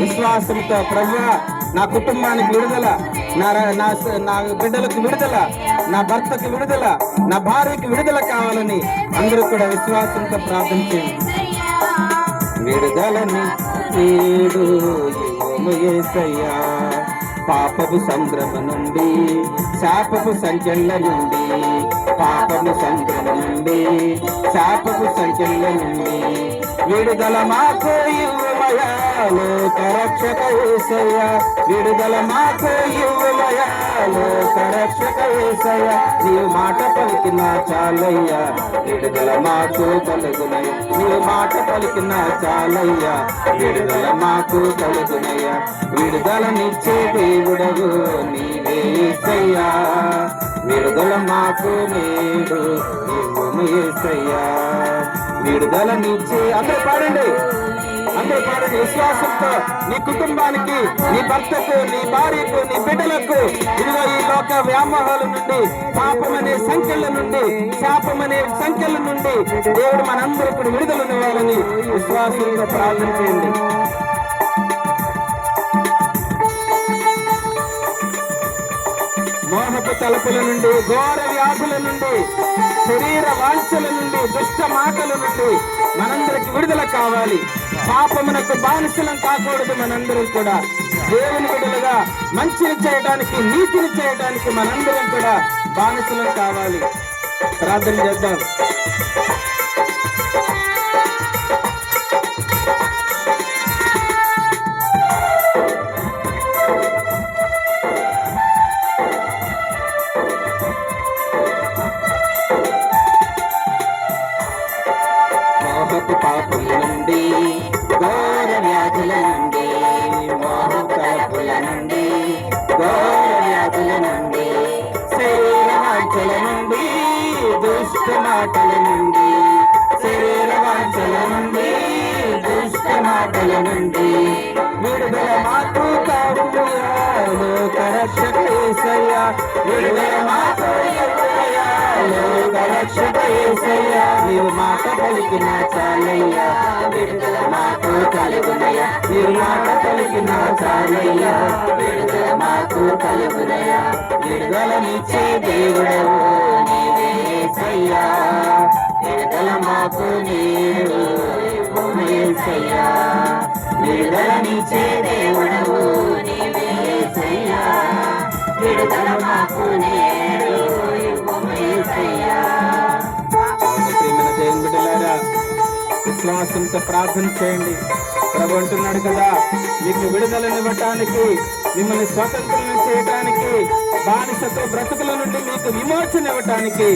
విశ్వాసంతో ప్రభా నా కుటుంబానికి విడుదల నా నా నా బిడ్డలకు విడుదల నా భర్తకి విడుదల నా భార్యకి విడుదల కావాలని అందరూ కూడా విశ్వాసంతో ప్రార్థన చేయండి. విడుదలని నేడు ఇవ్వము పాపపు సంద్రమ నుండి శాపపు సంచల నుండి పాపపు సంద్రమ నుండి శాపపు సంఖ్యల నుండి విడుదల మాకు ఇవ్వమయా? లోక రక్షక విడుదల మాకు ఇవ్వమయా? లోక రక్షక యేసయ్య మాట పలికిన చాలయ్యా. విడుదల మాకు కలుగునయ్య. నీ మాట పలికిన చాలయ్యా. విడుదల మాకు కలుగునయ్యా. విడుదలనిచ్చే దేవుడవు నీవే యేసయ్యా విడుదల మాకు నేడు ఇవ్వము యేసయ్యా అందరూ పాడండి. అందరూ పాడండి. విశ్వాసంతో నీ కుటుంబానికి నీ భర్తకు నీ భార్యకు నీ బిడ్డలకు ఇదిగో ఈ లోక వ్యామోహాల నుండి పాపమనే సంఖ్యల నుండి శాపమనే సంఖ్యల నుండి దేవుడు మనందరికీ విడుదలనివ్వాలని విశ్వాసంతో ప్రార్థన చేయండి. తలపుల నుండి ఘోర వ్యాధుల నుండి శరీర వాంఛల నుండి దుష్ట మాటల నుండి మనందరికి విడుదల కావాలి. పాపమునకు బానిసలం కాకూడదు మనందరం కూడా. దేవుని విడుదలగా మంచిని చేయడానికి నీతిని చేయడానికి మనందరం కూడా బానిసలం కావాలి. ప్రార్థన చేద్దాం. దుష్ట మాటల నుండి శరీర వాంఛల నుండి దుష్ట మాటల నుండి విడుదల మాకు కావుయా విడుదల మాకు ఇవ్వయ్యా నీవు మాట పలికిన చాలయ్యా. విడుదల మాకు కలుగునయ్యా. నీవు మాట పలికిన చాలయ్యా. విడుదల మాకు కలుగునయ్యా. విడుదలనిచ్చే దేవుడవు. నీవే యేసయ్యా మాకు నీవు విడుదలనిచ్చే దేవుడవు విడుదల మాకు నేడు దేవుని బిడ్డలారా విశ్వాసంతో ప్రార్థన చేయండి. ప్రభు అంటున్నాడు కదా మీకు విడుదలనివ్వటానికి మిమ్మల్ని స్వతంత్రం చేయటానికి బానిసతో బ్రతుకుల నుండి మీకు విమోచన ఇవ్వటానికి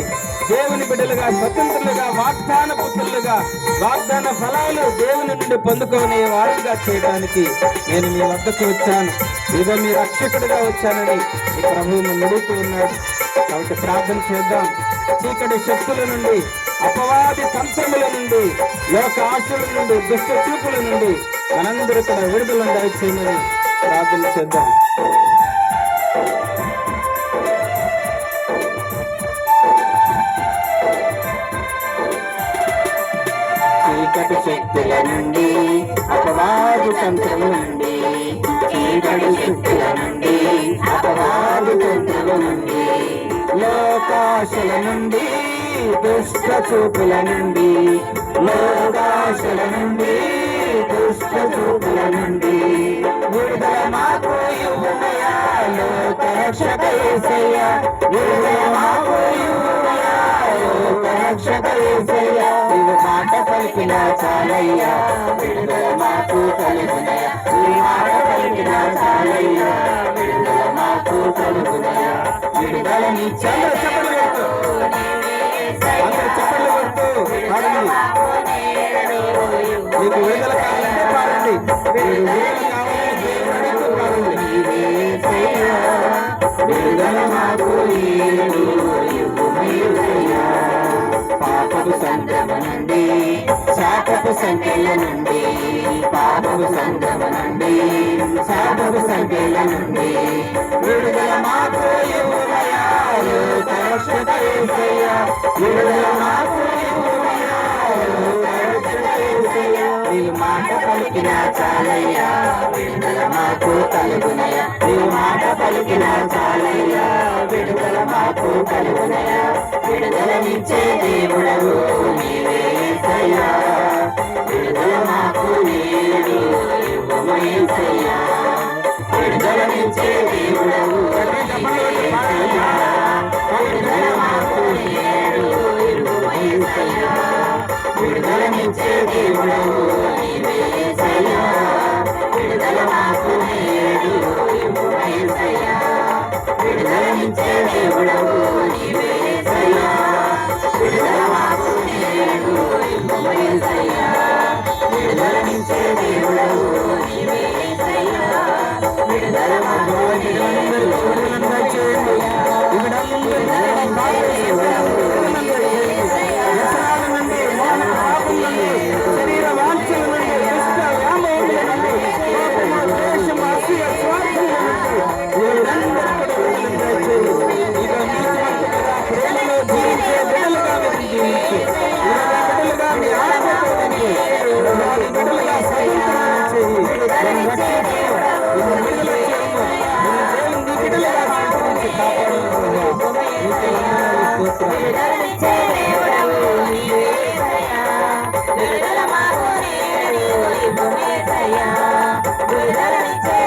దేవుని బిడ్డలుగా స్వతంత్రులుగా వాగ్దాన పుత్రులుగా వాగ్దాన ఫలాలు దేవుని నుండి పొందుకునే వారుగా చేయడానికి నేను మీ వద్దకు వచ్చాను. ఇదో మీ రక్షకుడిగా వచ్చానని ఈ ప్రభువు నడుగుతూ ఉన్నాడు. కాబట్టి ప్రార్థన చేద్దాం. చీకటి శక్తుల నుండి అపవాది తంత్రముల నుండి లోక ఆశల నుండి దుష్ట చూపుల నుండి మనందరూ కూడా విడుదలను దయచేయమని ప్రార్థన చేద్దాం. శక్తుల నుండి అపవాదు తంత్రం నుండి చీకటి శక్తుల నుండి అపవాదు తంత్రం నుండి లోకాశల నుండి దుష్ట చూపుల నుండి లోకాశల నుండి దుష్ట చూపుల నుండి రక్షక యేసయ్యా నీవు మాట పలికిన చాలయ్యా. విడుదల మాకు కలుగునయా నీ మాట పలికిన చాలయ్యా. విడుదల మాకు కలుగునయా విడుదల నీ చల్ల చెప్పలు కొట్టు అందరూ చెప్పలు కొట్టు పాడండి మీకు విడుదల కావాలంటే పాడండి. మీకు విడుదల కావాలంటే దేవుడితో పాడండి. విడుదల మాకు ఈడు ఇవ్వుము యేసయ్యా. పాపపు సంగమనండి శాపపు సంఖ్యల నుండి పాపపు సంగమనండి శాపపు సంఖ్యల నుండి విడుదల మాకు విడుదల మాకు పలికిన చాలయ్యా. విడుదల మాకు కలుగునయ్యా. నీవు మాట పలికిన చాలయ్యా. విడుదల మాకు కలుగునయ్యా. విడుదలనిచ్చే దేవుడవు నీవే సయ్యా విడుదలనిచ్చే దేవుడవు విడుదల మాకు నేడు విడుదలనిచ్చే దేవుడు విడుదల మాకు నేడు విడుదలనిచ్చే దేవుడవు విడుదల మాకు నేడు. విడుదల మాకు నేరని వైపు వేసయ్యా విడుదలనిచ్చే